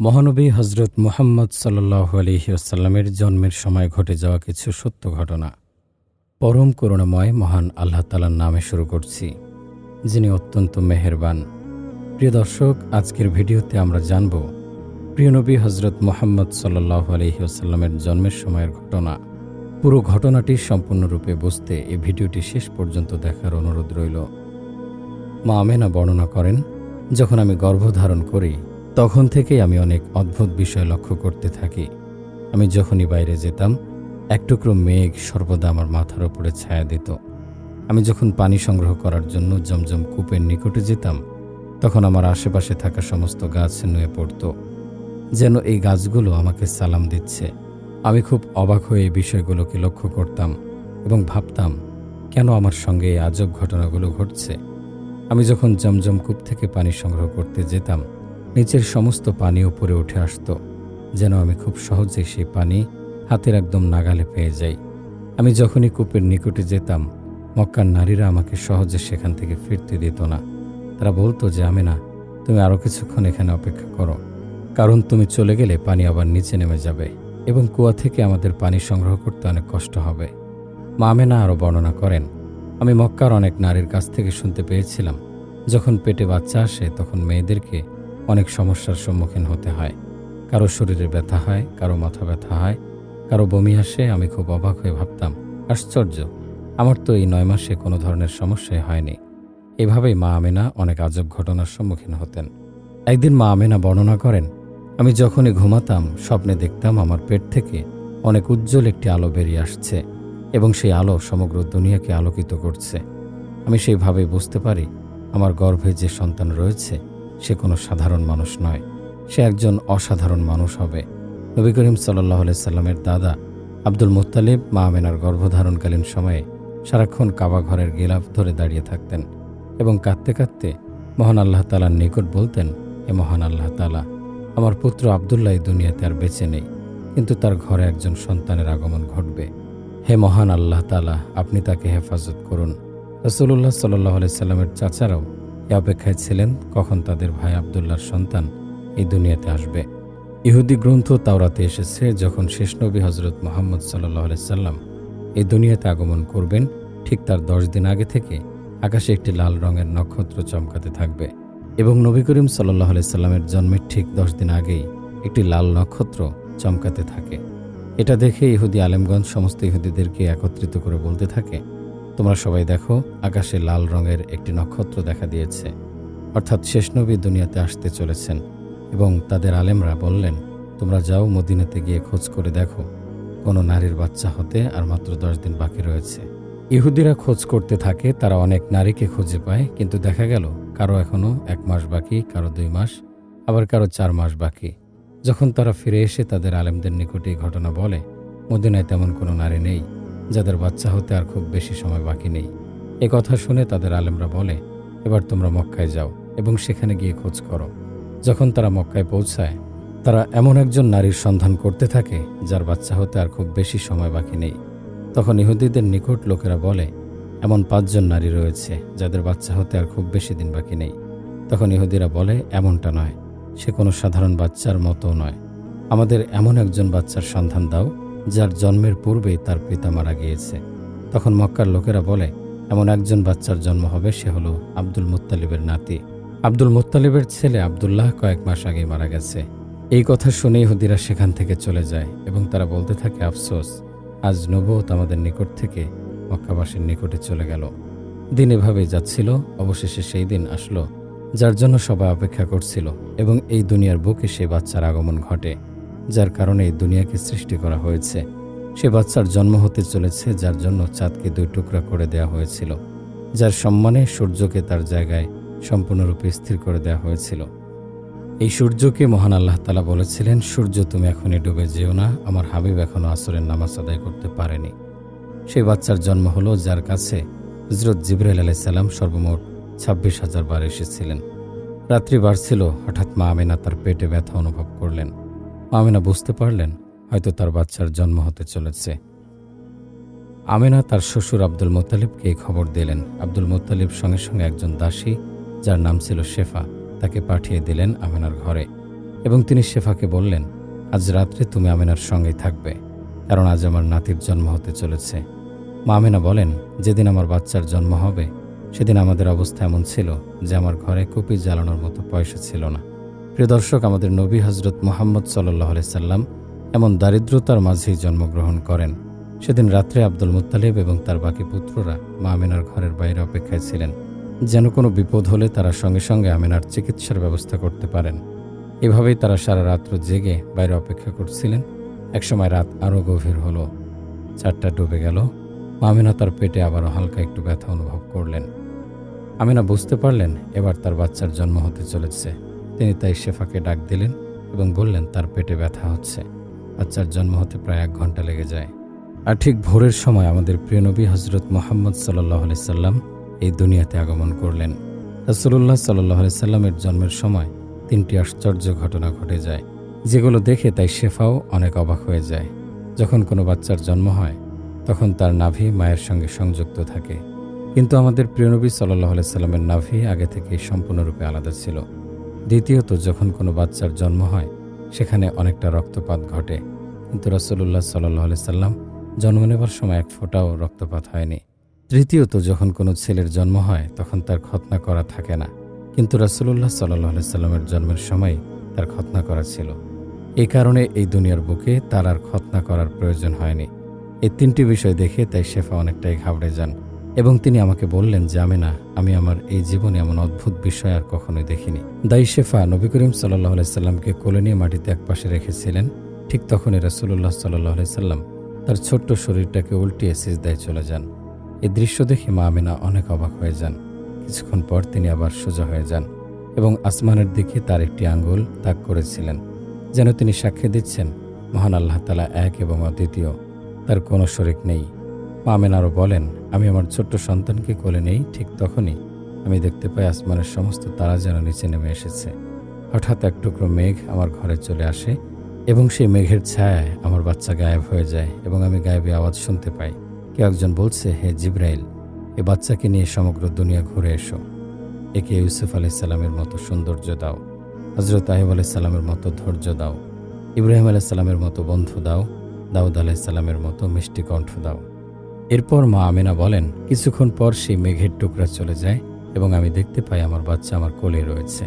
মহানবী হজরত মুহাম্মদ সাল্লাহ আলহিউসাল্লামের জন্মের সময় ঘটে যাওয়া কিছু সত্য ঘটনা। পরম করুণাময় মহান আল্লাহ তালার নামে শুরু করছি, যিনি অত্যন্ত মেহেরবান। প্রিয় দর্শক, আজকের ভিডিওতে আমরা জানব প্রিয়নবী হজরত মোহাম্মদ সাল্লাহ আলহিউসাল্লামের জন্মের সময়ের ঘটনা। পুরো ঘটনাটি সম্পূর্ণরূপে বুঝতে এই ভিডিওটি শেষ পর্যন্ত দেখার অনুরোধ রইল। মা আমেনা বর্ণনা করেন, যখন আমি গর্ভধারণ করি, তখন থেকেই আমি অনেক অদ্ভুত বিষয় লক্ষ্য করতে থাকি। আমি যখনই বাইরে যেতাম, এক টুকরো মেঘ সর্বদা আমার মাথার উপরে ছায়া দিত। আমি যখন পানি সংগ্রহ করার জন্য জমজম কূপের নিকটে যেতাম, তখন আমার আশেপাশে থাকা সমস্ত গাছ নুয়ে পড়ত, যেন এই গাছগুলো আমাকে সালাম দিচ্ছে। আমি খুব অবাক হয়ে এই বিষয়গুলোকে লক্ষ্য করতাম এবং ভাবতাম, কেন আমার সঙ্গে এই আজব ঘটনাগুলো ঘটছে? আমি যখন জমজম কূপ থেকে পানি সংগ্রহ করতে যেতাম, নিচের সমস্ত পানি উপরে উঠে আসতো, যেন আমি খুব সহজে সেই পানি হাতের একদম নাগালে পেয়ে যাই। আমি যখনই কূপের নিকটে যেতাম, মক্কার নারীরা আমাকে সহজে সেখান থেকে ফিরতে দিত না। তারা বলতো যে আমি না তুমি আরও কিছুক্ষণ এখানে অপেক্ষা করো। কারণ তুমি চলে গেলে পানি আবার নিচে নেমে যাবে। এবং কুয়া থেকে আমাদের পানি সংগ্রহ করতে অনেক কষ্ট হবে। মা আমেনা আরও বর্ণনা করেন, আমি মক্কার অনেক নারীর কাছ থেকে শুনতে পেয়েছিলাম। যখন পেটে বাচ্চা আসে, তখন মেয়েদেরকে অনেক সমস্যার সম্মুখীন হতে হয়। কারও শরীরে ব্যথা হয়, কারও মাথা ব্যথা হয়, কারও বমি আসে, আমি খুব অবাক হয়ে ভাবতাম, আশ্চর্য, আমার তো এই নয় মাসে কোনো ধরনের সমস্যাই হয়নি। এভাবেই মা আমেনা অনেক আজব ঘটনার সম্মুখীন হতেন। একদিন মা আমেনা বর্ণনা করেন আমি যখনই ঘুমাতাম, স্বপ্নে দেখতাম আমার পেট থেকে অনেক উজ্জ্বল একটি আলো বেরিয়ে আসছে এবং সেই আলো সমগ্র দুনিয়াকে আলোকিত করছে। আমি সেইভাবে বুঝতে পারি আমার গর্ভে যে সন্তান রয়েছে, সে কোনো সাধারণ মানুষ নয়। সে একজন অসাধারণ মানুষ হবে। নবী করিম সাল্লাহ সাল্লামের দাদা আব্দুল মুত্তালিব মা আমেনার গর্ভধারণকালীন সময়ে সারাক্ষণ কাবা ঘরের গিলাফ ধরে দাঁড়িয়ে থাকতেন এবং কাঁদতে কাঁদতে মহান আল্লাহ তালার নিকট বলতেন, এ মহান আল্লাহ তালা আমার পুত্র আবদুল্লাহ এই দুনিয়াতে আর বেঁচে নেই। কিন্তু তার ঘরে একজন সন্তানের আগমন ঘটবে। হে মহান আল্লাহ তালা আপনি তাকে হেফাজত করুন। রসুল্লাহ সাল্লাহ সাল্লামের চাচারাও এ অপেক্ষায় ছিলেন, কখন তাদের ভাই আবদুল্লাহর সন্তান এই দুনিয়াতে আসবে। ইহুদি গ্রন্থ তাওরাতে এসেছে, যখন শেষ নবী হজরত মোহাম্মদ সাল্লাহ সাল্লাম এই দুনিয়াতে আগমন করবেন, ঠিক তার দশ দিন আগে থেকে আকাশে একটি লাল রঙের নক্ষত্র চমকাতে থাকবে। এবং নবী করিম সাল্লাহ সাল্লামের জন্মের ঠিক দশ দিন আগেই একটি লাল নক্ষত্র চমকাতে থাকে। এটা দেখে ইহুদি আলেমগঞ্জ সমস্ত ইহুদিদেরকে একত্রিত করে বলতে থাকে, তোমরা সবাই দেখো, আকাশে লাল রঙের একটি নক্ষত্র দেখা দিয়েছে। অর্থাৎ শেষ নবী দুনিয়াতে আসতে চলেছেন এবং তাদের আলেমরা বললেন, তোমরা যাও মদিনাতে গিয়ে খোঁজ করে দেখো, কোনো নারীর বাচ্চা হতে আর মাত্র দশ দিন বাকি রয়েছে। ইহুদিরা খোঁজ করতে থাকে, তারা অনেক নারীকে খুঁজে পায়, কিন্তু দেখা গেল কারও এখনও এক মাস বাকি, কারও দুই মাস, আবার কারও চার মাস বাকি। যখন তারা ফিরে এসে তাদের আলেমদের নিকটে ঘটনা বলে, মদিনায় তেমন কোনো নারী নেই, যাদের বাচ্চা হতে আর খুব বেশি সময় বাকি নেই। এ কথা শুনে তাদের আলেমরা বলে, এবার তোমরা মক্কায় যাও এবং সেখানে গিয়ে খোঁজ করো। যখন তারা মক্কায় পৌঁছায়, তারা এমন একজন নারীর সন্ধান করতে থাকে, যার বাচ্চা হতে আর খুব বেশি সময় বাকি নেই। তখন ইহুদিদের নিকট লোকেরা বলে এমন পাঁচজন নারী রয়েছে যাদের বাচ্চা হতে আর খুব বেশি দিন বাকি নেই। তখন ইহুদিরা বলে, এমনটা নয়। সে কোনো সাধারণ বাচ্চার মতো নয়। আমাদের এমন একজন বাচ্চার সন্ধান দাও, যার জন্মের পূর্বেই তার পিতা মারা গিয়েছে। তখন মক্কার লোকেরা বলে, এমন একজন বাচ্চার জন্ম হবে, সে হলো আব্দুল মুত্তালিবের নাতি। আব্দুল মুত্তালিবের ছেলে আবদুল্লাহ কয়েক মাস আগে মারা গেছে। এই কথা শুনেই হুদিরা সেখান থেকে চলে যায় এবং তারা বলতে থাকে, আফসোস, আজ নবত আমাদের নিকট থেকে মক্কাবাসীর নিকটে চলে গেল। দিন এভাবেই যাচ্ছিল, অবশেষে সেই দিন আসলো, যার জন্য সবাই অপেক্ষা করছিল এবং এই দুনিয়ার বুকে সে বাচ্চার আগমন ঘটে, যার কারণে এই দুনিয়াকে সৃষ্টি করা হয়েছে। সে বাচ্চার জন্ম হতে চলেছে, যার জন্য চাঁদকে দুই টুকরা করে দেওয়া হয়েছিল, যার সম্মানে সূর্যকে তার জায়গায় সম্পূর্ণরূপে স্থির করে দেওয়া হয়েছিল। এই সূর্যকে মহান আল্লাহ তালা বলেছিলেন, সূর্য, তুমি এখনই ডুবে যেও না, আমার হাবিব এখনও আসরের নামাজ আদায় করতে পারেনি। সেই বাচ্চার জন্ম হলো যার কাছে হজরত জিব্রাইল আলাইসাল্লাম সর্বমোট ছাব্বিশ হাজার বার এসেছিলেন। রাত্রি বাড়ছিল, হঠাৎ মা আমিনা তার পেটে ব্যথা অনুভব করলেন। আমেনা বুঝতে পারলেন, হয়তো তার বাচ্চার জন্ম হতে চলেছে। আমেনা তার শ্বশুর আব্দুল মোতালিবকে এই খবর দিলেন। আব্দুল মোত্তালিব সঙ্গে সঙ্গে একজন দাসী, যার নাম ছিল শেফা, তাকে পাঠিয়ে দিলেন আমেনার ঘরে। এবং তিনি শেফাকে বললেন, আজ রাত্রে তুমি আমেনার সঙ্গেই থাকবে, কারণ আজ আমার নাতির জন্ম হতে চলেছে। মা আমেনা বলেন, যেদিন আমার বাচ্চার জন্ম হবে, সেদিন আমাদের অবস্থা এমন ছিল যে আমার ঘরে কুপি জ্বালানোর মতো পয়সা ছিল না। প্রিয় দর্শক, আমাদের নবী হজরত মোহাম্মদ সাল্লাহ সাল্লাম এমন দারিদ্রতার মাঝেই জন্মগ্রহণ করেন। সেদিন রাত্রে আব্দুল মুত্তালিব এবং তার বাকি পুত্ররা মা আমিনার ঘরের বাইরে অপেক্ষায় ছিলেন। যেন কোনো বিপদ হলে তারা সঙ্গে সঙ্গে আমিনার চিকিৎসার ব্যবস্থা করতে পারেন। এভাবেই তারা সারা রাত্র জেগে বাইরে অপেক্ষা করছিলেন। একসময় রাত আরও গভীর হলো। চারটা ডুবে গেল। আমিনা তার পেটে আবারও হালকা একটু ব্যথা অনুভব করলেন। আমিনা বুঝতে পারলেন এবার তার বাচ্চার জন্ম হতে চলেছে। তিনি তাই শেফাকে ডাক দিলেন এবং বললেন, তার পেটে ব্যথা হচ্ছে। বাচ্চার জন্ম হতে প্রায় এক ঘণ্টা লেগে যায়। আর ঠিক ভোরের সময় আমাদের প্রিয় নবী হজরত মোহাম্মদ সাল্লাহ সাল্লাম এই দুনিয়াতে আগমন করলেন। রসুল্লাহ সাল্লাহ সাল্লামের জন্মের সময় তিনটি আশ্চর্য ঘটনা ঘটে যায়। যেগুলো দেখে তাই শেফাও অনেক অবাক হয়ে যায়। যখন কোনো বাচ্চার জন্ম হয় তখন তার নাভি মায়ের সঙ্গে সংযুক্ত থাকে। কিন্তু আমাদের প্রিয়নবী সাল্লাহ সাল্লামের নাভি আগে থেকেই সম্পূর্ণরূপে আলাদা ছিল। দ্বিতীয়ত, যখন কোনো বাচ্চার জন্ম হয়, সেখানে অনেকটা রক্তপাত ঘটে। কিন্তু রসুল্লাহ সাল্লাহ সাল্লাম জন্ম নেবার সময় এক ফোঁটাও রক্তপাত হয়নি। তৃতীয়ত, যখন কোনো ছেলের জন্ম হয়, তখন তার খতনা করা থাকে না। কিন্তু রসুল্লাহ সাল্লাহ সাল্লামের জন্মের সময় তার খতনা করা ছিল। এই কারণে এই দুনিয়ার বুকে তার আর খতনা করার প্রয়োজন হয়নি। এই তিনটি বিষয় দেখে তাই শেফা অনেকটাই ঘাবড়ে যান এবং তিনি আমাকে বললেন যে আমি না আমি আমার এই জীবনে এমন অদ্ভুত বিষয় আর কখনোই দেখিনি। দাই শেফা নবী করিম সাল্লাহ সাল্লামকে কোলে নিয়ে মাটিতে একপাশে রেখেছিলেন। ঠিক তখনই রসুল্লাহ সাল্লাহ সাল্লাম তার ছোট্ট শরীরটাকে উল্টিয়ে সিজদায় চলে যান। এই দৃশ্য দেখে মা আমিনা অনেক অবাক হয়ে যান। কিছুক্ষণ পর তিনি আবার সোজা হয়ে যান এবং আসমানের দিকে তার একটি আঙ্গুল তাক করেছিলেন, যেন তিনি সাক্ষী দিচ্ছেন, মহান আল্লাহ তালা এক এবং অদ্বিতীয় তার কোনো শরিক নেই। মামেন আরও বলেন, আমি আমার ছোট্ট সন্তানকে কোলে নেই, ঠিক তখনই আমি দেখতে পাই আসমানের সমস্ত তারা যেন নিচে নেমে এসেছে। হঠাৎ এক টুকরো মেঘ আমার ঘরে চলে আসে এবং সেই মেঘের ছায়ায় আমার বাচ্চা গায়েব হয়ে যায় এবং আমি গায়েবে আওয়াজ শুনতে পাই। কেউ একজন বলছে, হে জিব্রাইল, এ বাচ্চাকে নিয়ে সমগ্র দুনিয়া ঘুরে এসো। একে ইউসুফ আলি সাল্লামের মতো সৌন্দর্য দাও। হজরত আহিব আলি সাল্লামের মতো ধৈর্য দাও। ইব্রাহিম আলাহ সাল্লামের মতো বন্ধু দাও। দাউদ আলাহ সাল্লামের মতো মিষ্টি কণ্ঠ দাও। এরপর মা আমিনা বলেন, কিছুক্ষণ পর সেই মেঘের টুকরা চলে যায় এবং আমি দেখতে পাই আমার বাচ্চা আমার কোলে রয়েছে।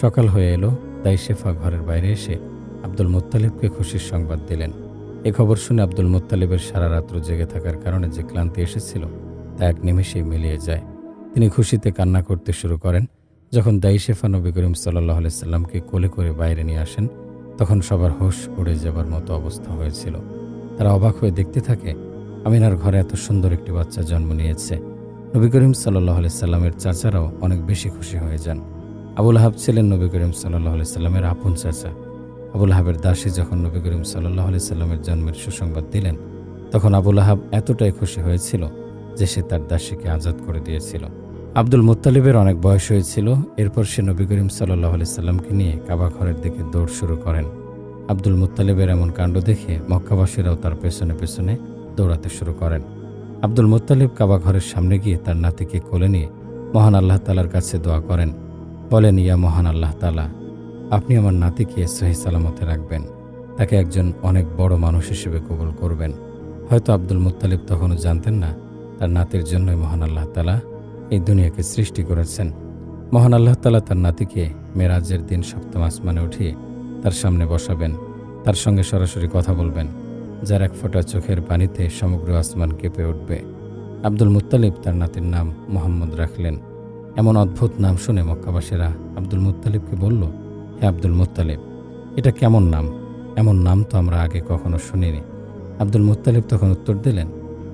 সকাল হয়ে এলো, তাই শেফা ঘরের বাইরে এসে আব্দুল মুত্তালিবকে খুশির সংবাদ দিলেন। এ খবর শুনে আব্দুল মুত্তালিবের সারা রাত্র জেগে থাকার কারণে যে ক্লান্তি এসেছিল, তা এক নিমেষেই মিলিয়ে যায়। তিনি খুশিতে কান্না করতে শুরু করেন, যখন দাই শেফা নবী করিম সাল্লাহ সাল্লামকে কোলে করে বাইরে নিয়ে আসেন তখন সবার হোশ উড়ে যাবার মতো অবস্থা হয়েছিল। তারা অবাক হয়ে দেখতে থাকে, আমিনার ঘরে এত সুন্দর একটি বাচ্চা জন্ম নিয়েছে। নবী করিম সাল্লাহ সাল্লামের চাচারাও অনেক বেশি খুশি হয়ে যান। আবুল হাব ছিলেন নবী করিম সাল্লাহ সাল্লামের আপন চাচা। আবুল আহাবের দাসী যখন নবী করিম সাল্লাহ সাল্লামের জন্মের সুসংবাদ দিলেন, তখন আবুল আহাব এতটাই খুশি হয়েছিল যে সে তার দাসীকে আজাদ করে দিয়েছিল। আব্দুল মুত্তালিবের অনেক বয়স হয়েছিল, এরপর সে নবী করিম সাল্লাহ সাল্লামকে নিয়ে কাবা ঘরের দিকে দৌড় শুরু করেন। আব্দুল মুত্তালিবের এমন কাণ্ড দেখে মক্কাবাসীরাও তার পেছনে পেছনে দৌড়াতে শুরু করেন। আব্দুল মুত্তালিব কাবা ঘরের সামনে গিয়ে তার নাতিকে কোলে নিয়ে মহান আল্লাহ তালার কাছে দোয়া করেন। বলেন, ইয়া মহান আল্লাহ তালা আপনি আমার নাতিকে সহি সালামতে রাখবেন। তাকে একজন অনেক বড় মানুষ হিসেবে কবুল করবেন। হয়তো আব্দুল মুত্তালিব তখনও জানতেন না, তার নাতির জন্যই মহান আল্লাহ তালা এই দুনিয়াকে সৃষ্টি করেছেন। মহান আল্লাহ তালা তার নাতিকে মেরাজের দিন সপ্তম আসমানে উঠিয়ে তার সামনে বসাবেন। তার সঙ্গে সরাসরি কথা বলবেন, যার এক ফোঁটা চোখের পানিতে সমগ্র আসমান কেঁপে উঠবে। আব্দুল মুত্তালিব তার নাতির নাম মোহাম্মদ রাখলেন। এমন অদ্ভুত নাম শুনে মক্কাবাসীরা আব্দুল মুত্তালিবকে বলল, হে আব্দুল মুত্তালিব, এটা কেমন নাম? এমন নাম তো আমরা আগে কখনো শুনিনি। আব্দুল মুত্তালিব তখন উত্তর দিলেন,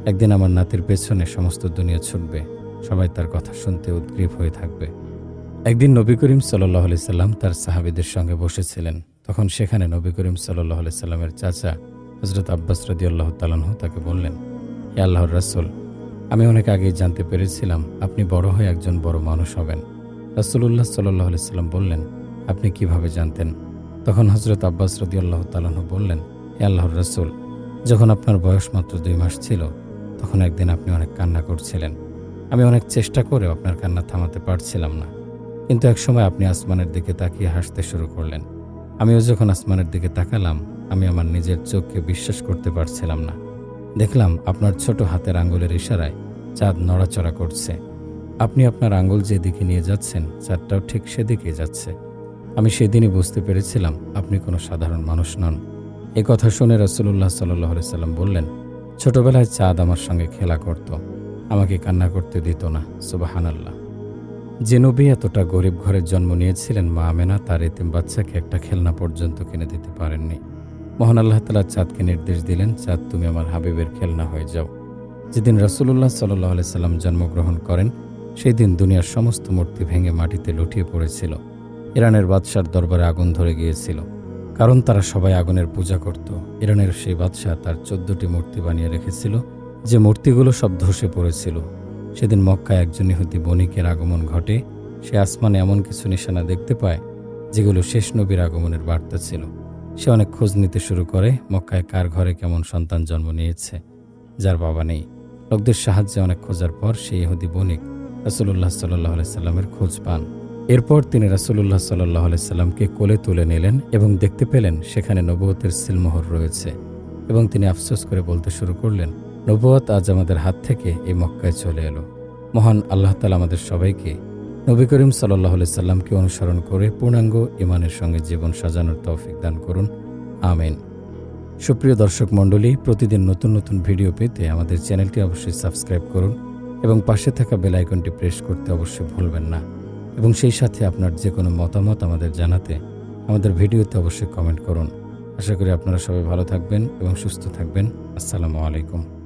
একদিন আমার নাতির পেছনে সমস্ত দুনিয়া ছুটবে। সবাই তার কথা শুনতে উদ্গ্রীব হয়ে থাকবে। একদিন নবী করিম সাল্লাহ আলি সাল্লাম তার সাহাবিদের সঙ্গে বসেছিলেন। তখন সেখানে নবী করিম সাল্লাহ আলি সাল্লামের চাচা হজরত আব্বাস রদি আল্লাহ তালাহ তাকে বললেন, হে আল্লাহর রাসুল, আমি অনেক আগেই জানতে পেরেছিলাম আপনি বড় হয়ে একজন বড় মানুষ হবেন। রাসুল্লাহ সাল্লাহ আলি সাল্লাম বললেন, আপনি কীভাবে জানতেন? তখন হজরত আব্বাস রদি আল্লাহ তালাহ বললেন, হে আল্লাহর রাসুল, যখন আপনার বয়স মাত্র দুই মাস ছিল, তখন একদিন আপনি অনেক কান্না করছিলেন। আমি অনেক চেষ্টা করেও আপনার কান্না থামাতে পারছিলাম না। কিন্তু একসময় আপনি আসমানের দিকে তাকিয়ে হাসতে শুরু করলেন। আমিও যখন আসমানের দিকে তাকালাম, আমি আমার নিজের চোখকে বিশ্বাস করতে পারছিলাম না। দেখলাম আপনার ছোট হাতের আঙ্গুলের ইশারায় চাঁদ নড়াচড়া করছে। আপনি আপনার আঙ্গুল যেদিকে নিয়ে যাচ্ছেন, চাঁদটাও ঠিক সেদিকে যাচ্ছে। আমি সেদিনই বুঝতে পেরেছিলাম আপনি কোনো সাধারণ মানুষ নন। এ কথা শুনে রসুল্লাহ সাল্লাহ সাল্লাম বললেন, ছোটবেলায় চাঁদ আমার সঙ্গে খেলা করত। আমাকে কান্না করতে দিত না, সুবাহানাল্লাহ। যে নবী এতটা গরিব ঘরের জন্ম নিয়েছিলেন, মা আমেনা তার এতিম বাচ্চাকে একটা খেলনা পর্যন্ত কিনে দিতে পারেননি। মহান আল্লাহ তালা চাঁদকে নির্দেশ দিলেন, চাঁদ, তুমি আমার হাবিবের খেলনা হয়ে যাও। যেদিন রসুল্লাহ সাল্লাহ সাল্লাম জন্মগ্রহণ করেন, সেই দিন দুনিয়ার সমস্ত মূর্তি ভেঙে মাটিতে লুটিয়ে পড়েছিল। ইরানের বাদশার দরবারে আগুন ধরে গিয়েছিল, কারণ তারা সবাই আগুনের পূজা করত। ইরানের সেই বাদশাহ তার চোদ্দটি মূর্তি বানিয়ে রেখেছিল যে মূর্তিগুলো সব ধসে পড়েছিল। সেদিন মক্কায় একজন ইহুদি বণিকের আগমন ঘটে। সে আসমানে এমন কিছু নিশানা দেখতে পায়, যেগুলো শেষ নবীর আগমনের বার্তা ছিল। সে অনেক খোঁজ নিতে শুরু করে, মক্কায় কার ঘরে কেমন সন্তান জন্ম নিয়েছে, যার বাবা নেই। লোকদের সাহায্যে অনেক খোঁজার পর সেই ইহুদি বণিক রাসুল্লাহ সাল্লাহ সাল্লামের খোঁজ পান। এরপর তিনি রাসুল্লাহ সাল্লাহ সাল্লামকে কোলে তুলে নিলেন এবং দেখতে পেলেন সেখানে নবুয়তের সিলমোহর রয়েছে এবং তিনি আফসোস করে বলতে শুরু করলেন নবুয়ত আজ আমাদের হাত থেকে এই মক্কায় চলে এলো। মহান আল্লাহ তালা আমাদের সবাইকে নবী করিম সাল্লাহ সাল্লামকে অনুসরণ করে পূর্ণাঙ্গ ইমানের সঙ্গে জীবন সাজানোর তৌফিক দান করুন। আমিন। সুপ্রিয় দর্শক মণ্ডলী, প্রতিদিন নতুন নতুন ভিডিও পেতে আমাদের চ্যানেলটি অবশ্যই সাবস্ক্রাইব করুন এবং পাশে থাকা বেল আইকনটি প্রেস করতে অবশ্যই ভুলবেন না এবং সেই সাথে আপনার যে কোনো মতামত আমাদের জানাতে আমাদের ভিডিওতে অবশ্যই কমেন্ট করুন। আশা করি আপনারা সবাই ভালো থাকবেন এবং সুস্থ থাকবেন। আসসালামু আলাইকুম।